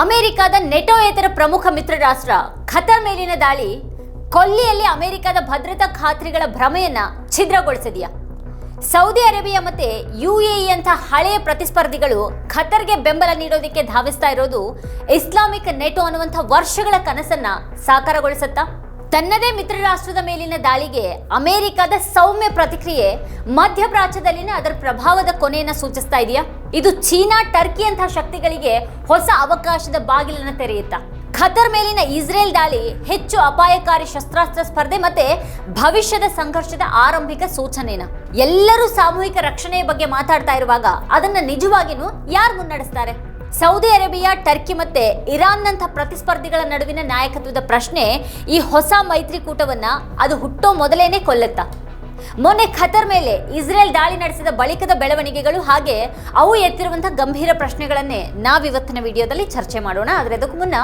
ಅಮೆರಿಕದ ನೆಟೋಯೇತರ ಪ್ರಮುಖ ಮಿತ್ರ ರಾಷ್ಟ್ರ ಖತರ್ ಮೇಲಿನ ದಾಳಿ. ಕೊಲ್ಲಿಯಲ್ಲಿ ಅಮೆರಿಕದ ಭದ್ರತಾ ಖಾತ್ರಿಗಳ ಭ್ರಮೆಯನ್ನ ಛಿದ್ರಗೊಳಿಸಿದೆಯಾ? ಸೌದಿ ಅರೇಬಿಯಾ ಮತ್ತೆ ಯುಎಇ ಅಂತ ಹಳೆಯ ಪ್ರತಿಸ್ಪರ್ಧಿಗಳು ಖತರ್ಗೆ ಬೆಂಬಲ ನೀಡೋದಕ್ಕೆ ಧಾವಿಸ್ತಾ ಇರೋದು ಇಸ್ಲಾಮಿಕ್ ನೆಟೋ ಅನ್ನುವಂಥ ವರ್ಷಗಳ ಕನಸನ್ನ ಸಾಕಾರಗೊಳಿಸುತ್ತಾ? ತನ್ನದೇ ಮಿತ್ರ ರಾಷ್ಟ್ರದ ಮೇಲಿನ ದಾಳಿಗೆ ಅಮೆರಿಕದ ಸೌಮ್ಯ ಪ್ರತಿಕ್ರಿಯೆ ಮಧ್ಯಪ್ರಾಚ್ಯದಲ್ಲಿನ ಅದರ ಪ್ರಭಾವದ ಕೊನೆಯನ್ನು ಸೂಚಿಸ್ತಾ ಇದೆಯಾ? ಇದು ಚೀನಾ, ಟರ್ಕಿ ಅಂತಹ ಶಕ್ತಿಗಳಿಗೆ ಹೊಸ ಅವಕಾಶದ ಬಾಗಿಲನ್ನು ತೆರೆಯುತ್ತಾ. ಖತರ್ ಮೇಲಿನ ಇಸ್ರೇಲ್ ದಾಳಿ ಹೆಚ್ಚು ಅಪಾಯಕಾರಿ ಶಸ್ತ್ರಾಸ್ತ್ರ ಸ್ಪರ್ಧೆ ಮತ್ತೆ ಭವಿಷ್ಯದ ಸಂಘರ್ಷದ ಆರಂಭಿಕ ಸೂಚನೆನ. ಎಲ್ಲರೂ ಸಾಮೂಹಿಕ ರಕ್ಷಣೆಯ ಬಗ್ಗೆ ಮಾತಾಡ್ತಾ ಇರುವಾಗ ಅದನ್ನ ನಿಜವಾಗಿನೂ ಯಾರು ಮುನ್ನಡೆಸ್ತಾರೆ? ಸೌದಿ ಅರೇಬಿಯಾ, ಟರ್ಕಿ ಮತ್ತೆ ಇರಾನ್ನಂಥ ಪ್ರತಿಸ್ಪರ್ಧಿಗಳ ನಡುವಿನ ನಾಯಕತ್ವದ ಪ್ರಶ್ನೆ ಈ ಹೊಸ ಮೈತ್ರಿಕೂಟವನ್ನ ಅದು ಹುಟ್ಟೋ ಮೊದಲೇನೆ ಕೊಲ್ಲುತ್ತಾ? ಮೊನ್ನೆ ಖತರ್ ಮೇಲೆ ಇಸ್ರೇಲ್ ದಾಳಿ ನಡೆಸಿದ ಬಳಿಕದ ಬೆಳವಣಿಗೆಗಳು ಹಾಗೆ ಅವು ಎತ್ತಿರುವಂತಹ ಗಂಭೀರ ಪ್ರಶ್ನೆಗಳನ್ನೇ ನಾವಿವತ್ತಿನ ವಿಡಿಯೋದಲ್ಲಿ ಚರ್ಚೆ ಮಾಡೋಣ. ಆದರೆ ಅದಕ್ಕೂ ಮುನ್ನ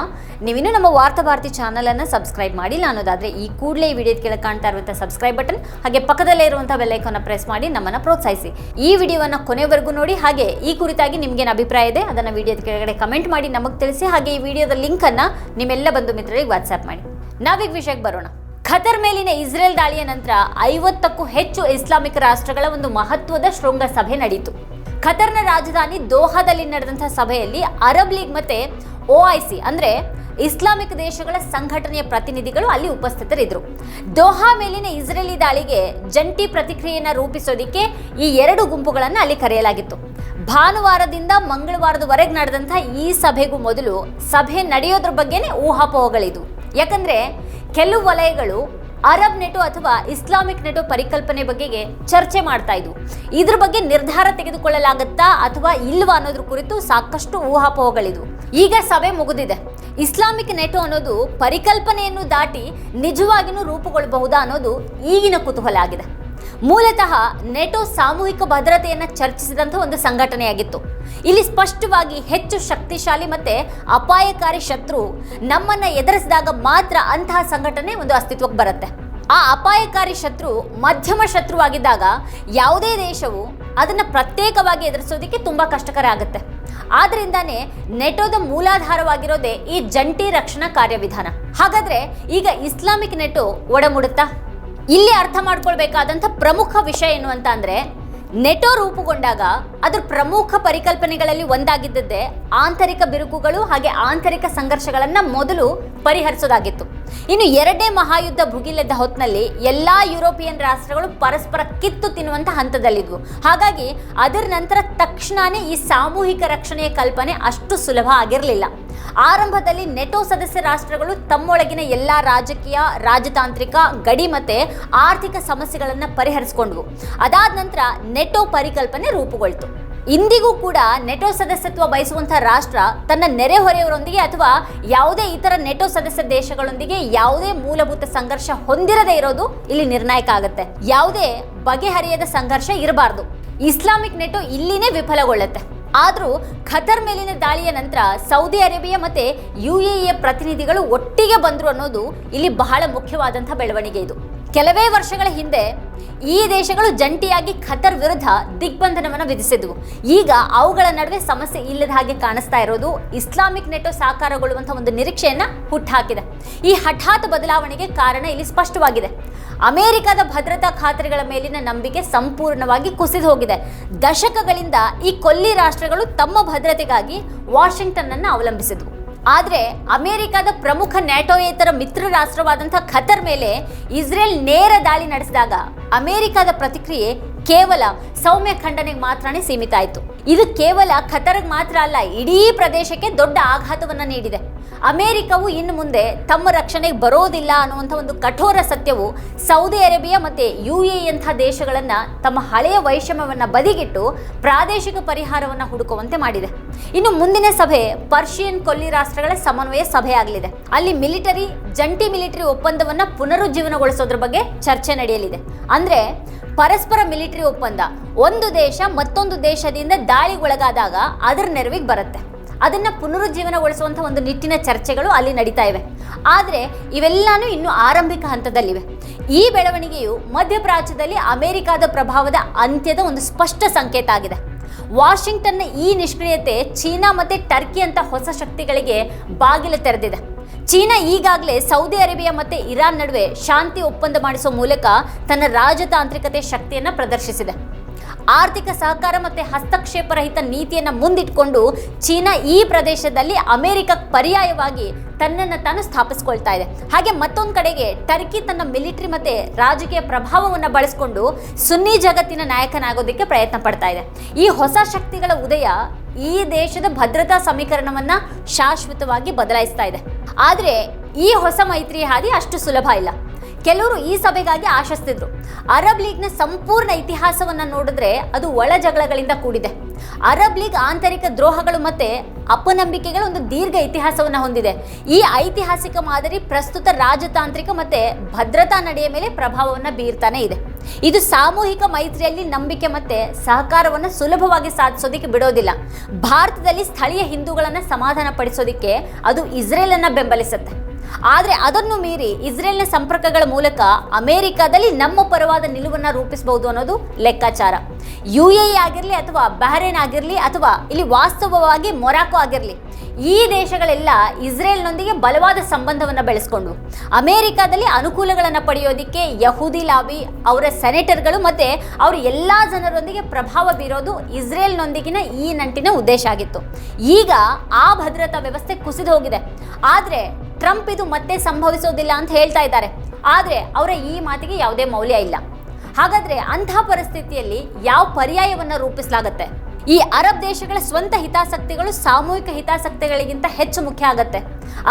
ನೀವಿನ್ನೂ ನಮ್ಮ ವಾರ್ತಾ ಭಾರತಿ ಚಾನಲ್ ಅನ್ನು ಸಬ್ಸ್ಕ್ರೈಬ್ ಮಾಡಿಲ್ಲ ಅನ್ನೋದಾದ್ರೆ ಈ ಕೂಡಲೇ ಈ ವಿಡಿಯೋದ ಕೆಳಗೆ ಕಾಣ್ತಾ ಇರುವಂತಹ ಸಬ್ಸ್ಕ್ರೈಬ್ ಬಟನ್, ಹಾಗೆ ಪಕ್ಕದಲ್ಲೇ ಇರುವಂತಹ ಬೆಲ್ಲೈಕನ್ನ ಪ್ರೆಸ್ ಮಾಡಿ ನಮ್ಮನ್ನ ಪ್ರೋತ್ಸಾಹಿಸಿ. ಈ ವಿಡಿಯೋವನ್ನ ಕೊನೆವರೆಗೂ ನೋಡಿ, ಹಾಗೆ ಈ ಕುರಿತಾಗಿ ನಿಮ್ಗೇನು ಅಭಿಪ್ರಾಯ ಇದೆ ಅದನ್ನ ವಿಡಿಯೋದ ಕೆಳಗಡೆ ಕಮೆಂಟ್ ಮಾಡಿ ನಮಗೆ ತಿಳಿಸಿ, ಹಾಗೆ ಈ ವಿಡಿಯೋದ ಲಿಂಕ್ ಅನ್ನ ನಿಮ್ಮೆಲ್ಲ ಬಂಧು ಮಿತ್ರರಿಗೆ ವಾಟ್ಸ್ಆ್ಯಪ್ ಮಾಡಿ. ನಾವೀಗ ವಿಷಯಕ್ಕೆ ಬರೋಣ. ಖತರ್ ಮೇಲಿನ ಇಸ್ರೇಲ್ ದಾಳಿಯ ನಂತರ ಐವತ್ತಕ್ಕೂ ಹೆಚ್ಚು ಇಸ್ಲಾಮಿಕ್ ರಾಷ್ಟ್ರಗಳ ಒಂದು ಮಹತ್ವದ ಶೃಂಗಸಭೆ ನಡೆಯಿತು. ಖತರ್ನ ರಾಜಧಾನಿ ದೋಹಾದಲ್ಲಿ ನಡೆದಂತಹ ಸಭೆಯಲ್ಲಿ ಅರಬ್ ಲೀಗ್ ಮತ್ತೆ ಒಐಸಿ ಅಂದ್ರೆ ಇಸ್ಲಾಮಿಕ್ ದೇಶಗಳ ಸಂಘಟನೆಯ ಪ್ರತಿನಿಧಿಗಳು ಅಲ್ಲಿ ಉಪಸ್ಥಿತರಿದ್ದರು. ದೋಹಾ ಮೇಲಿನ ಇಸ್ರೇಲಿ ದಾಳಿಗೆ ಜಂಟಿ ಪ್ರತಿಕ್ರಿಯೆಯನ್ನು ರೂಪಿಸೋದಿಕ್ಕೆ ಈ ಎರಡು ಗುಂಪುಗಳನ್ನು ಅಲ್ಲಿ ಕರೆಯಲಾಗಿತ್ತು. ಭಾನುವಾರದಿಂದ ಮಂಗಳವಾರದವರೆಗೆ ನಡೆದಂಥ ಈ ಸಭೆಗೂ ಮೊದಲು ಸಭೆ ನಡೆಯೋದ್ರ ಬಗ್ಗೆನೇ ಊಹಾಪೋಹಗಳಿದ್ವು. ಯಾಕಂದ್ರೆ ಕೆಲವು ವಲಯಗಳು ಅರಬ್ ನೆಟೋ ಅಥವಾ ಇಸ್ಲಾಮಿಕ್ ನೆಟೋ ಪರಿಕಲ್ಪನೆ ಬಗ್ಗೆ ಚರ್ಚೆ ಮಾಡ್ತಾ ಇದ್ವು. ಇದ್ರ ಬಗ್ಗೆ ನಿರ್ಧಾರ ತೆಗೆದುಕೊಳ್ಳಲಾಗತ್ತಾ ಅಥವಾ ಇಲ್ವಾ ಅನ್ನೋದ್ರ ಕುರಿತು ಸಾಕಷ್ಟು ಊಹಾಪೋಹಗಳಿದ್ವು. ಈಗ ಸಭೆ ಮುಗಿದಿದೆ. ಇಸ್ಲಾಮಿಕ್ ನೆಟೋ ಅನ್ನೋದು ಪರಿಕಲ್ಪನೆಯನ್ನು ದಾಟಿ ನಿಜವಾಗಿಯೂ ರೂಪುಗೊಳ್ಳಬಹುದಾ ಅನ್ನೋದು ಈಗಿನ ಕುತೂಹಲ ಆಗಿದೆ. ಮೂಲತಃ ನೆಟೋ ಸಾಮೂಹಿಕ ಭದ್ರತೆಯನ್ನು ಚರ್ಚಿಸಿದಂಥ ಒಂದು ಸಂಘಟನೆಯಾಗಿತ್ತು. ಇಲ್ಲಿ ಸ್ಪಷ್ಟವಾಗಿ ಹೆಚ್ಚು ಶಕ್ತಿಶಾಲಿ ಮತ್ತು ಅಪಾಯಕಾರಿ ಶತ್ರು ನಮ್ಮನ್ನು ಎದುರಿಸಿದಾಗ ಮಾತ್ರ ಅಂತಹ ಸಂಘಟನೆ ಒಂದು ಅಸ್ತಿತ್ವಕ್ಕೆ ಬರುತ್ತೆ. ಆ ಅಪಾಯಕಾರಿ ಶತ್ರು ಮಧ್ಯಮ ಶತ್ರುವಾಗಿದ್ದಾಗ ಯಾವುದೇ ದೇಶವು ಅದನ್ನು ಪ್ರತ್ಯೇಕವಾಗಿ ಎದುರಿಸೋದಕ್ಕೆ ತುಂಬ ಕಷ್ಟಕರ ಆಗುತ್ತೆ. ಆದ್ರಿಂದಾನೇ ನೆಟೋದ ಮೂಲಾಧಾರವಾಗಿರೋದೇ ಈ ಜಂಟಿ ರಕ್ಷಣಾ ಕಾರ್ಯವಿಧಾನ. ಹಾಗಾದ್ರೆ ಈಗ ಇಸ್ಲಾಮಿಕ್ ನೆಟೋ ಒಡಮೂಡುತ್ತಾ? ಇಲ್ಲಿ ಅರ್ಥ ಮಾಡ್ಕೊಳ್ಬೇಕಾದಂಥ ಪ್ರಮುಖ ವಿಷಯ ಏನು ಅಂತ ಅಂದರೆ, ನೆಟೋ ರೂಪುಗೊಂಡಾಗ ಅದರ ಪ್ರಮುಖ ಪರಿಕಲ್ಪನೆಗಳಲ್ಲಿ ಒಂದಾಗಿದ್ದದ್ದೇ ಆಂತರಿಕ ಬಿರುಕುಗಳು ಹಾಗೆ ಆಂತರಿಕ ಸಂಘರ್ಷಗಳನ್ನು ಮೊದಲು ಪರಿಹರಿಸೋದಾಗಿತ್ತು. ಇನ್ನು ಎರಡನೇ ಮಹಾಯುದ್ಧ ಭುಗಿಲೆದ್ದ ಹೊತ್ತಿನಲ್ಲಿ ಎಲ್ಲ ಯುರೋಪಿಯನ್ ರಾಷ್ಟ್ರಗಳು ಪರಸ್ಪರ ಕಿತ್ತು ತಿನ್ನುವಂಥ ಹಂತದಲ್ಲಿದ್ವು. ಹಾಗಾಗಿ ಅದರ ನಂತರ ತಕ್ಷಣನೇ ಈ ಸಾಮೂಹಿಕ ರಕ್ಷಣೆಯ ಕಲ್ಪನೆ ಅಷ್ಟು ಸುಲಭ ಆಗಿರಲಿಲ್ಲ. ಆರಂಭದಲ್ಲಿ ನೆಟೋ ಸದಸ್ಯ ರಾಷ್ಟ್ರಗಳು ತಮ್ಮೊಳಗಿನ ಎಲ್ಲ ರಾಜಕೀಯ, ರಾಜತಾಂತ್ರಿಕ, ಗಡಿ ಮತ್ತೆ ಆರ್ಥಿಕ ಸಮಸ್ಯೆಗಳನ್ನು ಪರಿಹರಿಸಿಕೊಂಡ್ವು. ಅದಾದ ನಂತರ ನೆಟೋ ಪರಿಕಲ್ಪನೆ ರೂಪುಗೊಳ್ತು. ಇಂದಿಗೂ ಕೂಡ ನೆಟೋ ಸದಸ್ಯತ್ವ ಬಯಸುವಂತಹ ರಾಷ್ಟ್ರ ತನ್ನ ನೆರೆಹೊರೆಯವರೊಂದಿಗೆ ಅಥವಾ ಯಾವುದೇ ಇತರ ನೆಟೋ ಸದಸ್ಯ ದೇಶಗಳೊಂದಿಗೆ ಯಾವುದೇ ಮೂಲಭೂತ ಸಂಘರ್ಷ ಹೊಂದಿರದೇ ಇರೋದು ಇಲ್ಲಿ ನಿರ್ಣಾಯಕ ಆಗುತ್ತೆ. ಯಾವುದೇ ಬಗೆಹರಿಯದ ಸಂಘರ್ಷ ಇರಬಾರ್ದು. ಇಸ್ಲಾಮಿಕ್ ನೆಟೋ ಇಲ್ಲಿನೇ ವಿಫಲಗೊಳ್ಳುತ್ತೆ. ಆದರೂ ಖತರ್ ಮೇಲಿನ ದಾಳಿಯ ನಂತರ ಸೌದಿ ಅರೇಬಿಯಾ ಮತ್ತು ಮತ್ತೆ ಎ ಪ್ರತಿನಿಧಿಗಳು ಒಟ್ಟಿಗೆ ಬಂದರು ಅನ್ನೋದು ಇಲ್ಲಿ ಬಹಳ ಮುಖ್ಯವಾದಂಥ ಬೆಳವಣಿಗೆ ಇದು. ಕೆಲವೇ ವರ್ಷಗಳ ಹಿಂದೆ ಈ ದೇಶಗಳು ಜಂಟಿಯಾಗಿ ಖತರ್ ವಿರುದ್ಧ ದಿಗ್ಬಂಧನವನ್ನು ವಿಧಿಸಿದ್ವು. ಈಗ ಅವುಗಳ ನಡುವೆ ಸಮಸ್ಯೆ ಇಲ್ಲದ ಹಾಗೆ ಕಾಣಿಸ್ತಾ ಇರೋದು ಇಸ್ಲಾಮಿಕ್ ನೆಟೋ ಸಾಕಾರಗೊಳ್ಳುವಂತಹ ಒಂದು ನಿರೀಕ್ಷೆಯನ್ನ ಹುಟ್ಟುಹಾಕಿದೆ ಈ ಹಠಾತ್ ಬದಲಾವಣೆಗೆ ಕಾರಣ ಇಲ್ಲಿ ಸ್ಪಷ್ಟವಾಗಿದೆ. ಅಮೆರಿಕದ ಭದ್ರತಾ ಖಾತ್ರಿಗಳ ಮೇಲಿನ ನಂಬಿಕೆ ಸಂಪೂರ್ಣವಾಗಿ ಕುಸಿದು ಹೋಗಿದೆ. ದಶಕಗಳಿಂದ ಈ ಕೊಲ್ಲಿ ರಾಷ್ಟ್ರಗಳು ತಮ್ಮ ಭದ್ರತೆಗಾಗಿ ವಾಷಿಂಗ್ಟನ್ ಅನ್ನು ಅವಲಂಬಿಸಿದ್ವು. ಆದರೆ ಅಮೆರಿಕದ ಪ್ರಮುಖ ನ್ಯಾಟೋಯೇತರ ಮಿತ್ರ ರಾಷ್ಟ್ರವಾದಂಥ ಖತರ್ ಮೇಲೆ ಇಸ್ರೇಲ್ ನೇರ ದಾಳಿ ನಡೆಸಿದಾಗ ಅಮೆರಿಕದ ಪ್ರತಿಕ್ರಿಯೆ ಕೇವಲ ಸೌಮ್ಯ ಖಂಡನೆಗೆ ಮಾತ್ರನೇ ಸೀಮಿತ ಆಯಿತು. ಇದು ಕೇವಲ ಖತರ್ಗೆ ಮಾತ್ರ ಅಲ್ಲ, ಇಡೀ ಪ್ರದೇಶಕ್ಕೆ ದೊಡ್ಡ ಆಘಾತವನ್ನು ನೀಡಿದೆ. ಅಮೆರಿಕವು ಇನ್ನು ಮುಂದೆ ತಮ್ಮ ರಕ್ಷಣೆಗೆ ಬರೋದಿಲ್ಲ ಅನ್ನುವಂಥ ಒಂದು ಕಠೋರ ಸತ್ಯವು ಸೌದಿ ಅರೇಬಿಯಾ ಮತ್ತು ಯು ಎ ದೇಶಗಳನ್ನು ತಮ್ಮ ಹಳೆಯ ವೈಷಮ್ಯವನ್ನು ಬದಿಗಿಟ್ಟು ಪ್ರಾದೇಶಿಕ ಪರಿಹಾರವನ್ನು ಹುಡುಕುವಂತೆ ಮಾಡಿದೆ. ಇನ್ನು ಮುಂದಿನ ಸಭೆ ಪರ್ಷಿಯನ್ ಕೊಲ್ಲಿ ರಾಷ್ಟ್ರಗಳ ಸಮನ್ವಯ ಸಭೆ ಆಗಲಿದೆ. ಅಲ್ಲಿ ಮಿಲಿಟರಿ, ಜಂಟಿ ಮಿಲಿಟರಿ ಒಪ್ಪಂದವನ್ನು ಪುನರುಜ್ಜೀವನಗೊಳಿಸೋದ್ರ ಬಗ್ಗೆ ಚರ್ಚೆ ನಡೆಯಲಿದೆ. ಅಂದರೆ ಪರಸ್ಪರ ಮಿಲಿಟರಿ ಒಪ್ಪಂದ ಒಂದು ದೇಶ ಮತ್ತೊಂದು ದೇಶದಿಂದ ದಾಳಿಗೊಳಗಾದಾಗ ಅದರ ನೆರವಿಗೆ ಬರುತ್ತೆ. ಅದನ್ನ ಪುನರುಜ್ಜೀವನಗೊಳಿಸುವಂಥ ಒಂದು ನಿಟ್ಟಿನ ಚರ್ಚೆಗಳು ಅಲ್ಲಿ ನಡೀತಾ ಇವೆ. ಆದರೆ ಇವೆಲ್ಲಾನು ಇನ್ನೂ ಆರಂಭಿಕ ಹಂತದಲ್ಲಿವೆ. ಈ ಬೆಳವಣಿಗೆಯು ಮಧ್ಯಪ್ರಾಚ್ಯದಲ್ಲಿ ಅಮೆರಿಕಾದ ಪ್ರಭಾವದ ಅಂತ್ಯದ ಒಂದು ಸ್ಪಷ್ಟ ಸಂಕೇತ ಆಗಿದೆ. ವಾಷಿಂಗ್ಟನ್ನ ಈ ನಿಷ್ಕ್ರಿಯತೆ ಚೀನಾ ಮತ್ತು ಟರ್ಕಿ ಅಂತ ಹೊಸ ಶಕ್ತಿಗಳಿಗೆ ಬಾಗಿಲು ತೆರೆದಿದೆ. ಚೀನಾ ಈಗಾಗಲೇ ಸೌದಿ ಅರೇಬಿಯಾ ಮತ್ತು ಇರಾನ್ ನಡುವೆ ಶಾಂತಿ ಒಪ್ಪಂದ ಮಾಡಿಸುವ ಮೂಲಕ ತನ್ನ ರಾಜತಾಂತ್ರಿಕತೆ ಶಕ್ತಿಯನ್ನು ಪ್ರದರ್ಶಿಸಿದೆ. ಆರ್ಥಿಕ ಸಹಕಾರ ಮತ್ತು ಹಸ್ತಕ್ಷೇಪ ರಹಿತ ನೀತಿಯನ್ನ ಮುಂದಿಟ್ಕೊಂಡು ಚೀನಾ ಈ ಪ್ರದೇಶದಲ್ಲಿ ಅಮೆರಿಕ ಪರ್ಯಾಯವಾಗಿ ತನ್ನನ್ನು ತಾನು ಸ್ಥಾಪಿಸ್ಕೊಳ್ತಾ ಇದೆ. ಹಾಗೆ ಮತ್ತೊಂದು ಕಡೆಗೆ ಟರ್ಕಿ ತನ್ನ ಮಿಲಿಟರಿ ಮತ್ತೆ ರಾಜಕೀಯ ಪ್ರಭಾವವನ್ನು ಬಳಸಿಕೊಂಡು ಸುನ್ನಿ ಜಗತ್ತಿನ ನಾಯಕನಾಗೋದಕ್ಕೆ ಪ್ರಯತ್ನ ಪಡ್ತಾ ಇದೆ. ಈ ಹೊಸ ಶಕ್ತಿಗಳ ಉದಯ ಈ ದೇಶದ ಭದ್ರತಾ ಸಮೀಕರಣವನ್ನು ಶಾಶ್ವತವಾಗಿ ಬದಲಾಯಿಸ್ತಾ ಇದೆ. ಆದರೆ ಈ ಹೊಸ ಮೈತ್ರಿ ಹಾದಿ ಅಷ್ಟು ಸುಲಭ ಇಲ್ಲ. ಕೆಲವರು ಈ ಸಭೆಗಾಗಿ ಆಶಿಸ್ತಿದ್ರು. ಅರಬ್ ಲೀಗ್ನ ಸಂಪೂರ್ಣ ಇತಿಹಾಸವನ್ನ ನೋಡಿದ್ರೆ ಅದು ಒಳ ಜಗಳಗಳಿಂದ ಕೂಡಿದೆ. ಅರಬ್ ಲೀಗ್ ಆಂತರಿಕ ದ್ರೋಹಗಳು ಮತ್ತೆ ಅಪನಂಬಿಕೆಗಳ ಒಂದು ದೀರ್ಘ ಇತಿಹಾಸವನ್ನು ಹೊಂದಿದೆ. ಈ ಐತಿಹಾಸಿಕ ಮಾದರಿ ಪ್ರಸ್ತುತ ರಾಜತಾಂತ್ರಿಕ ಮತ್ತೆ ಭದ್ರತಾ ನಡೆಯ ಮೇಲೆ ಪ್ರಭಾವವನ್ನು ಬೀರ್ತಾನೆ ಇದೆ. ಇದು ಸಾಮೂಹಿಕ ಮೈತ್ರಿಯಲ್ಲಿ ನಂಬಿಕೆ ಮತ್ತೆ ಸಹಕಾರವನ್ನು ಸುಲಭವಾಗಿ ಸಾಧಿಸೋದಕ್ಕೆ ಬಿಡೋದಿಲ್ಲ. ಭಾರತದಲ್ಲಿ ಸ್ಥಳೀಯ ಹಿಂದೂಗಳನ್ನು ಸಮಾಧಾನ ಪಡಿಸೋದಿಕ್ಕೆ ಅದು ಇಸ್ರೇಲನ್ನು ಬೆಂಬಲಿಸುತ್ತೆ. ಆದರೆ ಅದನ್ನು ಮೀರಿ ಇಸ್ರೇಲ್ನ ಸಂಪರ್ಕಗಳ ಮೂಲಕ ಅಮೆರಿಕದಲ್ಲಿ ನಮ್ಮ ಪರವಾದ ನಿಲುವನ್ನು ರೂಪಿಸಬಹುದು ಅನ್ನೋದು ಲೆಕ್ಕಾಚಾರ. ಯು ಎ ಆಗಿರಲಿ ಅಥವಾ ಬಹರೇನ್ ಆಗಿರಲಿ ಅಥವಾ ಇಲ್ಲಿ ವಾಸ್ತವವಾಗಿ ಮೊರಾಕೋ ಆಗಿರಲಿ, ಈ ದೇಶಗಳೆಲ್ಲ ಇಸ್ರೇಲ್ನೊಂದಿಗೆ ಬಲವಾದ ಸಂಬಂಧವನ್ನು ಬೆಳೆಸ್ಕೊಂಡು, ಅಮೆರಿಕದಲ್ಲಿ ಅನುಕೂಲಗಳನ್ನು ಪಡೆಯೋದಕ್ಕೆ ಯಹೂದಿ ಲಾಬಿ, ಅವರ ಸೆನೆಟರ್ಗಳು ಮತ್ತು ಅವರ ಎಲ್ಲ ಜನರೊಂದಿಗೆ ಪ್ರಭಾವ ಬೀರೋದು ಇಸ್ರೇಲ್ನೊಂದಿಗಿನ ಈ ನಂಟಿನ ಉದ್ದೇಶ ಆಗಿತ್ತು. ಈಗ ಆ ಭದ್ರತಾ ವ್ಯವಸ್ಥೆ ಕುಸಿದು ಹೋಗಿದೆ. ಆದರೆ ಟ್ರಂಪ್ ಇದು ಮತ್ತೆ ಸಂಭವಿಸೋದಿಲ್ಲ ಅಂತ ಹೇಳ್ತಾ ಇದ್ದಾರೆ. ಆದರೆ ಅವರ ಈ ಮಾತಿಗೆ ಯಾವುದೇ ಮೌಲ್ಯ ಇಲ್ಲ. ಹಾಗಾದರೆ ಅಂತಹ ಪರಿಸ್ಥಿತಿಯಲ್ಲಿ ಯಾವ ಪರ್ಯಾಯವನ್ನು ರೂಪಿಸಲಾಗುತ್ತೆ? ಈ ಅರಬ್ ದೇಶಗಳ ಸ್ವಂತ ಹಿತಾಸಕ್ತಿಗಳು ಸಾಮೂಹಿಕ ಹಿತಾಸಕ್ತಿಗಳಿಗಿಂತ ಹೆಚ್ಚು ಮುಖ್ಯ ಆಗತ್ತೆ.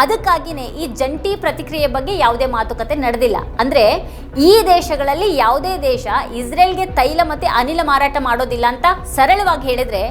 ಅದಕ್ಕಾಗಿಯೇ ಈ ಜಂಟಿ ಪ್ರತಿಕ್ರಿಯೆ ಬಗ್ಗೆ ಯಾವುದೇ ಮಾತುಕತೆ ನಡೆದಿಲ್ಲ. ಅಂದರೆ ಈ ದೇಶಗಳಲ್ಲಿ ಯಾವುದೇ ದೇಶ ಇಸ್ರೇಲ್ಗೆ ತೈಲ ಮತ್ತು ಅನಿಲ ಮಾರಾಟ ಮಾಡೋದಿಲ್ಲ ಅಂತ ಸರಳವಾಗಿ ಹೇಳಿದ್ರೆ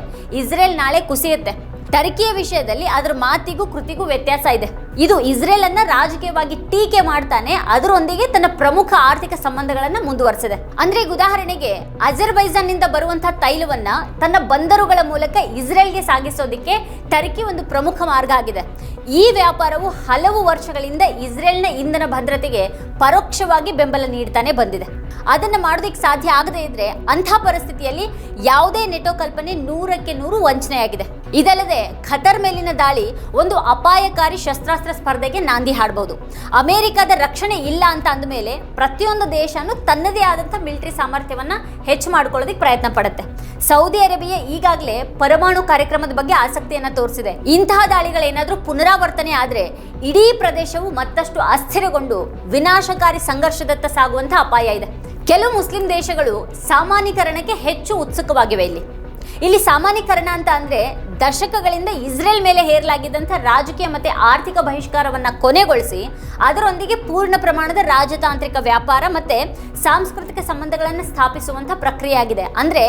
ಇಸ್ರೇಲ್ ನಾಳೆ ಕುಸಿಯುತ್ತೆ. ಟರ್ಕಿಯ ವಿಷಯದಲ್ಲಿ ಅದರ ಮಾತಿಗೂ ಕೃತಿಗೂ ವ್ಯತ್ಯಾಸ ಇದೆ. ಇದು ಇಸ್ರೇಲ್ ಅನ್ನ ರಾಜಕೀಯವಾಗಿ ಟೀಕೆ ಮಾಡ್ತಾನೆ. ಅದರೊಂದಿಗೆ ತನ್ನ ಪ್ರಮುಖ ಆರ್ಥಿಕ ಸಂಬಂಧಗಳನ್ನ ಮುಂದುವರೆಸಿದೆ. ಅಂದ್ರೆ ಈಗ ಉದಾಹರಣೆಗೆ ಅಜರ್ಬೈಜಾನ್ನಿಂದ ಬರುವಂತಹ ತೈಲವನ್ನ ತನ್ನ ಬಂದರುಗಳ ಮೂಲಕ ಇಸ್ರೇಲ್ಗೆ ಸಾಗಿಸೋದಕ್ಕೆ ಟರ್ಕಿ ಒಂದು ಪ್ರಮುಖ ಮಾರ್ಗ ಆಗಿದೆ. ಈ ವ್ಯಾಪಾರವು ಹಲವು ವರ್ಷಗಳಿಂದ ಇಸ್ರೇಲ್ನ ಇಂಧನ ಭದ್ರತೆಗೆ ಪರೋಕ್ಷವಾಗಿ ಬೆಂಬಲ ನೀಡ್ತಾನೆ ಬಂದಿದೆ. ಅದನ್ನು ಮಾಡೋದಕ್ಕೆ ಸಾಧ್ಯ ಆಗದೇ ಇದ್ರೆ ಅಂಥ ಪರಿಸ್ಥಿತಿಯಲ್ಲಿ ಯಾವುದೇ ನೆಟೋ ಕಲ್ಪನೆ ನೂರಕ್ಕೆ ನೂರು ವಂಚನೆಯಾಗಿದೆ. ಇದಲ್ಲದೆ ಖತರ್ ಮೇಲಿನ ದಾಳಿ ಒಂದು ಅಪಾಯಕಾರಿ ಶಸ್ತ್ರಾಸ್ತ್ರ ಸ್ಪರ್ಧೆಗೆ ನಾಂದಿ ಹಾಡಬಹುದು ಅಮೆರಿಕದ ರಕ್ಷಣೆ ಇಲ್ಲ ಅಂತ ಅಂದಮೇಲೆ ಪ್ರತಿಯೊಂದು ದೇಶನೂ ತನ್ನದೇ ಆದಂಥ ಮಿಲಿಟರಿ ಸಾಮರ್ಥ್ಯವನ್ನ ಹೆಚ್ಚು ಮಾಡ್ಕೊಳ್ಳೋದಕ್ಕೆ ಪ್ರಯತ್ನ ಪಡುತ್ತೆ. ಸೌದಿ ಅರೇಬಿಯಾ ಈಗಾಗಲೇ ಪರಮಾಣು ಕಾರ್ಯಕ್ರಮದ ಬಗ್ಗೆ ಆಸಕ್ತಿಯನ್ನ ತೋರಿಸಿದೆ. ಇಂತಹ ದಾಳಿಗಳೇನಾದರೂ ಪುನರಾವರ್ತನೆ ಆದರೆ ಇಡೀ ಪ್ರದೇಶವು ಮತ್ತಷ್ಟು ಅಸ್ಥಿರಗೊಂಡು ವಿನಾಶಕಾರಿ ಸಂಘರ್ಷದತ್ತ ಸಾಗುವಂಥ ಅಪಾಯ ಇದೆ. ಕೆಲವು ಮುಸ್ಲಿಂ ದೇಶಗಳು ಸಾಮಾನ್ಯೀಕರಣಕ್ಕೆ ಹೆಚ್ಚು ಉತ್ಸುಕವಾಗಿವೆ ಇಲ್ಲಿ. ಇಲ್ಲಿ ಸಾಮಾನ್ಯೀಕರಣ ಅಂತ ಅಂದ್ರೆ ದಶಕಗಳಿಂದ ಇಸ್ರೇಲ್ ಮೇಲೆ ಹೇರಲಾಗಿದ್ದಂಥ ರಾಜಕೀಯ ಮತ್ತು ಆರ್ಥಿಕ ಬಹಿಷ್ಕಾರವನ್ನು ಕೊನೆಗೊಳಿಸಿ, ಅದರೊಂದಿಗೆ ಪೂರ್ಣ ಪ್ರಮಾಣದ ರಾಜತಾಂತ್ರಿಕ ವ್ಯಾಪಾರ ಮತ್ತು ಸಾಂಸ್ಕೃತಿಕ ಸಂಬಂಧಗಳನ್ನು ಸ್ಥಾಪಿಸುವಂಥ ಪ್ರಕ್ರಿಯೆ ಆಗಿದೆ ಅಂದರೆ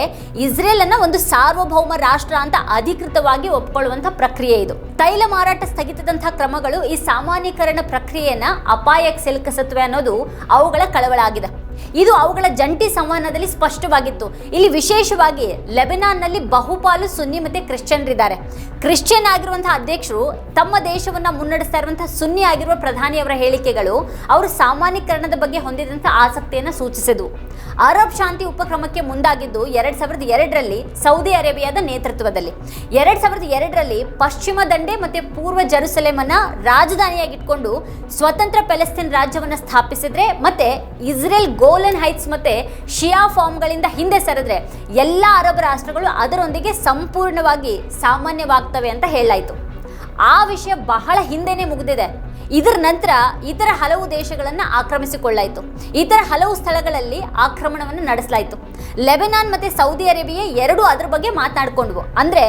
ಇಸ್ರೇಲನ್ನು ಒಂದು ಸಾರ್ವಭೌಮ ರಾಷ್ಟ್ರ ಅಂತ ಅಧಿಕೃತವಾಗಿ ಒಪ್ಪಿಕೊಳ್ಳುವಂಥ ಪ್ರಕ್ರಿಯೆ ಇದು. ತೈಲ ಮಾರಾಟ ಸ್ಥಗಿತದಂಥ ಕ್ರಮಗಳು ಈ ಸಾಮಾನ್ಯೀಕರಣ ಪ್ರಕ್ರಿಯೆಯನ್ನು ಅಪಾಯಕ್ಕೆ ಸಿಲುಕಿಸುತ್ತವೆ ಅನ್ನೋದು ಅವುಗಳ ಕಳವಳ ಆಗಿದೆ ಇದು ಅವುಗಳ ಜಂಟಿ ಸಂವಹನದಲ್ಲಿ ಸ್ಪಷ್ಟವಾಗಿತ್ತು. ಇಲ್ಲಿ ವಿಶೇಷವಾಗಿ ಲೆಬನಾನ್ನಲ್ಲಿ ಬಹುಪಾಲು ಸುನ್ನಿ ಮತ್ತೆ ಕ್ರಿಶ್ಚಿಯನ್ರಿದ್ದಾರೆ. ಕ್ರಿಶ್ಚಿಯನ್ ಆಗಿರುವಂತಹ ಅಧ್ಯಕ್ಷರು ತಮ್ಮ ದೇಶವನ್ನ ಮುನ್ನಡೆಸ್ತಾ ಇರುವಂತಹ ಸುನ್ನಿ ಆಗಿರುವ ಪ್ರಧಾನಿಯವರ ಹೇಳಿಕೆಗಳು ಅವರು ಸಾಮಾನ್ಯೀಕರಣದ ಬಗ್ಗೆ ಹೊಂದಿದಂಥ ಆಸಕ್ತಿಯನ್ನು ಸೂಚಿಸಿದವು. ಅರಬ್ ಶಾಂತಿ ಉಪಕ್ರಮಕ್ಕೆ ಮುಂದಾಗಿದ್ದು ಎರಡ್ ಸಾವಿರದ ಎರಡರಲ್ಲಿ ಸೌದಿ ಅರೇಬಿಯಾದ ನೇತೃತ್ವದಲ್ಲಿ. ಎರಡ್ ಸಾವಿರದ ಎರಡರಲ್ಲಿ ಪಶ್ಚಿಮ ದಂಡೆ ಮತ್ತೆ ಪೂರ್ವ ಜೆರುಸಲೇಮನ್ನ ರಾಜಧಾನಿಯಾಗಿಟ್ಕೊಂಡು ಸ್ವತಂತ್ರ ಪ್ಯಾಲೆಸ್ತೀನ್ ರಾಜ್ಯವನ್ನ ಸ್ಥಾಪಿಸಿದ್ರೆ ಮತ್ತೆ ಇಸ್ರೇಲ್ ಗೋಲನ್ ಹೈಟ್ಸ್ ಮತ್ತೆ ಶಿಯಾ ಫಾರ್ಮ್ಗಳಿಂದ ಹಿಂದೆ ಸರಿದ್ರೆ ಎಲ್ಲ ಅರಬ್ ರಾಷ್ಟ್ರಗಳು ಅದರೊಂದಿಗೆ ಸಂಪೂರ್ಣವಾಗಿ ಸಾಮಾನ್ಯವಾಗ್ತವೆ ಅಂತ ಹೇಳಲಾಯಿತು. ಆ ವಿಷಯ ಬಹಳ ಹಿಂದೆನೇ ಮುಗಿದಿದೆ. ಇದರ ನಂತರ ಇತರ ಹಲವು ದೇಶಗಳನ್ನು ಆಕ್ರಮಿಸಿಕೊಳ್ಳಾಯಿತು. ಇತರ ಹಲವು ಸ್ಥಳಗಳಲ್ಲಿ ಆಕ್ರಮಣವನ್ನು ನಡೆಸಲಾಯಿತು. ಲೆಬನಾನ್ ಮತ್ತೆ ಸೌದಿ ಅರೇಬಿಯಾ ಎರಡೂ ಅದರ ಬಗ್ಗೆ ಮಾತನಾಡಿಕೊಂಡವು. ಅಂದ್ರೆ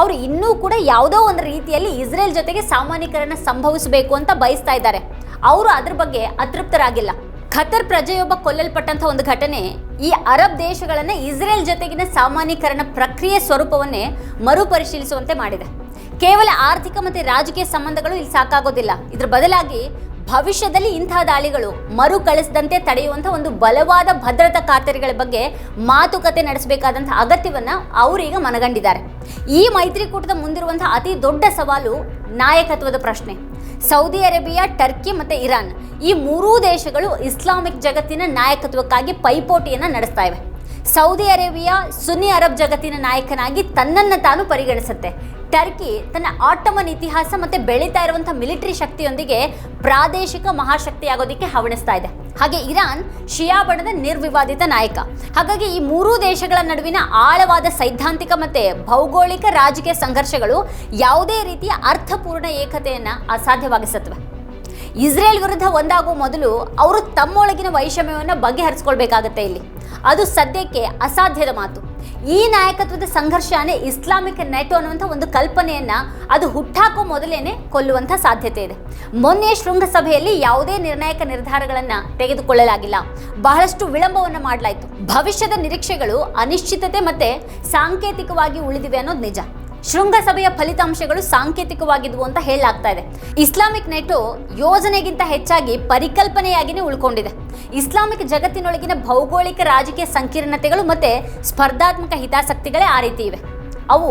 ಅವರು ಇನ್ನೂ ಕೂಡ ಯಾವುದೋ ಒಂದು ರೀತಿಯಲ್ಲಿ ಇಸ್ರೇಲ್ ಜೊತೆಗೆ ಸಾಮಾನ್ಯೀಕರಣ ಸಂಭವಿಸಬೇಕು ಅಂತ ಬಯಸ್ತಾ ಇದ್ದಾರೆ. ಅವರು ಅದ್ರ ಬಗ್ಗೆ ಅತೃಪ್ತರಾಗಿಲ್ಲ. ಖತರ್ ಪ್ರಜೆಯೊಬ್ಬ ಕೊಲ್ಲಲ್ಪಟ್ಟಂಥ ಒಂದು ಘಟನೆ. ಈ ಅರಬ್ ದೇಶಗಳನ್ನ ಇಸ್ರೇಲ್ ಜೊತೆಗಿನ ಸಾಮಾನ್ಯೀಕರಣ ಪ್ರಕ್ರಿಯೆ ಸ್ವರೂಪವನ್ನೇ ಮರುಪರಿಶೀಲಿಸುವಂತೆ ಮಾಡಿದೆ. ಕೇವಲ ಆರ್ಥಿಕ ಮತ್ತು ರಾಜಕೀಯ ಸಂಬಂಧಗಳು ಇಲ್ಲಿ ಸಾಕಾಗೋದಿಲ್ಲ. ಇದ್ರ ಬದಲಾಗಿ ಭವಿಷ್ಯದಲ್ಲಿ ಇಂತಹ ದಾಳಿಗಳು ಮರುಕಳಿಸದಂತೆ ತಡೆಯುವಂಥ ಒಂದು ಬಲವಾದ ಭದ್ರತಾ ಖಾತರಿಗಳ ಬಗ್ಗೆ ಮಾತುಕತೆ ನಡೆಸಬೇಕಾದಂಥ ಅಗತ್ಯವನ್ನ ಅವರೀಗ ಮನಗಂಡಿದ್ದಾರೆ. ಈ ಮೈತ್ರಿಕೂಟದ ಮುಂದಿರುವಂಥ ಅತಿ ದೊಡ್ಡ ಸವಾಲು ನಾಯಕತ್ವದ ಪ್ರಶ್ನೆ. ಸೌದಿ ಅರೇಬಿಯಾ, ಟರ್ಕಿ ಮತ್ತು ಇರಾನ್ ಈ ಮೂರೂ ದೇಶಗಳು ಇಸ್ಲಾಮಿಕ್ ಜಗತ್ತಿನ ನಾಯಕತ್ವಕ್ಕಾಗಿ ಪೈಪೋಟಿಯನ್ನು ನಡೆಸ್ತಾ ಇವೆ ಸೌದಿ ಅರೇಬಿಯಾ ಸುನ್ನಿ ಅರಬ್ ಜಗತ್ತಿನ ನಾಯಕನಾಗಿ ತನ್ನನ್ನು ತಾನು ಪರಿಗಣಿಸುತ್ತೆ. ಟರ್ಕಿ ತನ್ನ ಆಟಮನ್ ಇತಿಹಾಸ ಮತ್ತು ಬೆಳೀತಾ ಇರುವಂಥ ಮಿಲಿಟರಿ ಶಕ್ತಿಯೊಂದಿಗೆ ಪ್ರಾದೇಶಿಕ ಮಹಾಶಕ್ತಿಯಾಗೋದಕ್ಕೆ ಹವಣಿಸ್ತಾ ಇದೆ. ಹಾಗೆ ಇರಾನ್ ಶಿಯಾ ಬಣದ ನಿರ್ವಿವಾದಿತ ನಾಯಕ. ಹಾಗಾಗಿ ಈ ಮೂರೂ ದೇಶಗಳ ನಡುವಿನ ಆಳವಾದ ಸೈದ್ಧಾಂತಿಕ ಮತ್ತೆ ಭೌಗೋಳಿಕ ರಾಜಕೀಯ ಸಂಘರ್ಷಗಳು ಯಾವುದೇ ರೀತಿಯ ಅರ್ಥಪೂರ್ಣ ಏಕತೆಯನ್ನು ಅಸಾಧ್ಯವಾಗಿಸುತ್ತವೆ. ಇಸ್ರೇಲ್ ವಿರುದ್ಧ ಒಂದಾಗುವ ಮೊದಲು ಅವರು ತಮ್ಮೊಳಗಿನ ವೈಷಮ್ಯವನ್ನು ಬಗೆಹರಿಸ್ಕೊಳ್ಬೇಕಾಗತ್ತೆ ಇಲ್ಲಿ. ಅದು ಸದ್ಯಕ್ಕೆ ಅಸಾಧ್ಯದ ಮಾತು. ಈ ನಾಯಕತ್ವದ ಸಂಘರ್ಷನೇ ಇಸ್ಲಾಮಿಕ್ ನೆಟೋ ಅನ್ನುವಂಥ ಒಂದು ಕಲ್ಪನೆಯನ್ನ ಅದು ಹುಟ್ಟಾಕೋ ಮೊದಲೇನೆ ಕೊಲ್ಲುವಂಥ ಸಾಧ್ಯತೆ ಇದೆ. ಮೊನ್ನೆ ಶೃಂಗಸಭೆಯಲ್ಲಿ ಯಾವುದೇ ನಿರ್ಣಾಯಕ ನಿರ್ಧಾರಗಳನ್ನು ತೆಗೆದುಕೊಳ್ಳಲಾಗಿಲ್ಲ. ಬಹಳಷ್ಟು ವಿಳಂಬವನ್ನು ಮಾಡಲಾಯಿತು. ಭವಿಷ್ಯದ ನಿರೀಕ್ಷೆಗಳು ಅನಿಶ್ಚಿತತೆ ಮತ್ತೆ ಸಾಂಕೇತಿಕವಾಗಿ ಉಳಿದಿವೆ ಅನ್ನೋದು ನಿಜ. ಶೃಂಗಸಭೆಯ ಫಲಿತಾಂಶಗಳು ಸಾಂಕೇತಿಕವಾಗಿದ್ವು ಅಂತ ಹೇಳಲಾಗ್ತಾ ಇದೆ. ಇಸ್ಲಾಮಿಕ್ ನೆಟೋ ಯೋಜನೆಗಿಂತ ಹೆಚ್ಚಾಗಿ ಪರಿಕಲ್ಪನೆಯಾಗಿನೇ ಉಳ್ಕೊಂಡಿದೆ. ಇಸ್ಲಾಮಿಕ್ ಜಗತ್ತಿನೊಳಗಿನ ಭೌಗೋಳಿಕ ರಾಜಕೀಯ ಸಂಕೀರ್ಣತೆಗಳು ಮತ್ತೆ ಸ್ಪರ್ಧಾತ್ಮಕ ಹಿತಾಸಕ್ತಿಗಳೇ ಆ ರೀತಿ ಇವೆ. ಅವು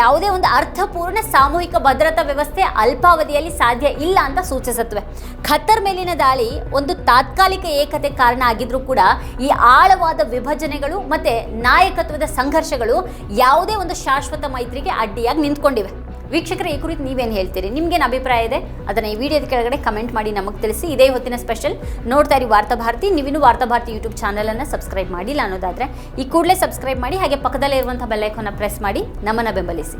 ಯಾವುದೇ ಒಂದು ಅರ್ಥಪೂರ್ಣ ಸಾಮೂಹಿಕ ಭದ್ರತಾ ವ್ಯವಸ್ಥೆ ಅಲ್ಪಾವಧಿಯಲ್ಲಿ ಸಾಧ್ಯ ಇಲ್ಲ ಅಂತ ಸೂಚಿಸುತ್ತವೆ. ಖತ್ತರ್ ಮೇಲಿನ ದಾಳಿ ಒಂದು ತಾತ್ಕಾಲಿಕ ಏಕತೆ ಕಾರಣ ಆಗಿದ್ರೂ ಕೂಡ ಈ ಆಳವಾದ ವಿಭಜನೆಗಳು ಮತ್ತೆ ನಾಯಕತ್ವದ ಸಂಘರ್ಷಗಳು ಯಾವುದೇ ಒಂದು ಶಾಶ್ವತ ಮೈತ್ರಿಗೆ ಅಡ್ಡಿಯಾಗಿ ನಿಂತ್ಕೊಂಡಿವೆ. ವೀಕ್ಷಕರೇ, ಈ ಕುರಿತು ನೀವೇನು ಹೇಳ್ತೀರಿ? ನಿಮ್ಗೇನು ಅಭಿಪ್ರಾಯ ಇದೆ? ಅದನ್ನು ಈ ವಿಡಿಯೋದ ಕೆಳಗಡೆ ಕಮೆಂಟ್ ಮಾಡಿ ನಮಗೆ ತಿಳಿಸಿ. ಇದೇ ಹೊತ್ತಿನ ಸ್ಪೆಷಲ್ ನೋಡ್ತಾ ಇರಿ ವಾರ್ತಾಭಾರತಿ ನೀವಿನ್ನೂ ವಾರ್ತಾ ಭಾರತಿ ಯೂಟ್ಯೂಬ್ ಚಾನಲನ್ನು ಸಬ್ಸ್ಕ್ರೈಬ್ ಮಾಡಿಲ್ಲ ಅನ್ನೋದಾದರೆ ಈ ಕೂಡಲೇ ಸಬ್ಸ್ಕ್ರೈಬ್ ಮಾಡಿ, ಹಾಗೆ ಪಕ್ಕದಲ್ಲೇ ಇರುವಂಥ ಬೆಲ್ಲೈಕನ್ನ ಪ್ರೆಸ್ ಮಾಡಿ ನಮ್ಮನ್ನು ಬೆಂಬಲಿಸಿ.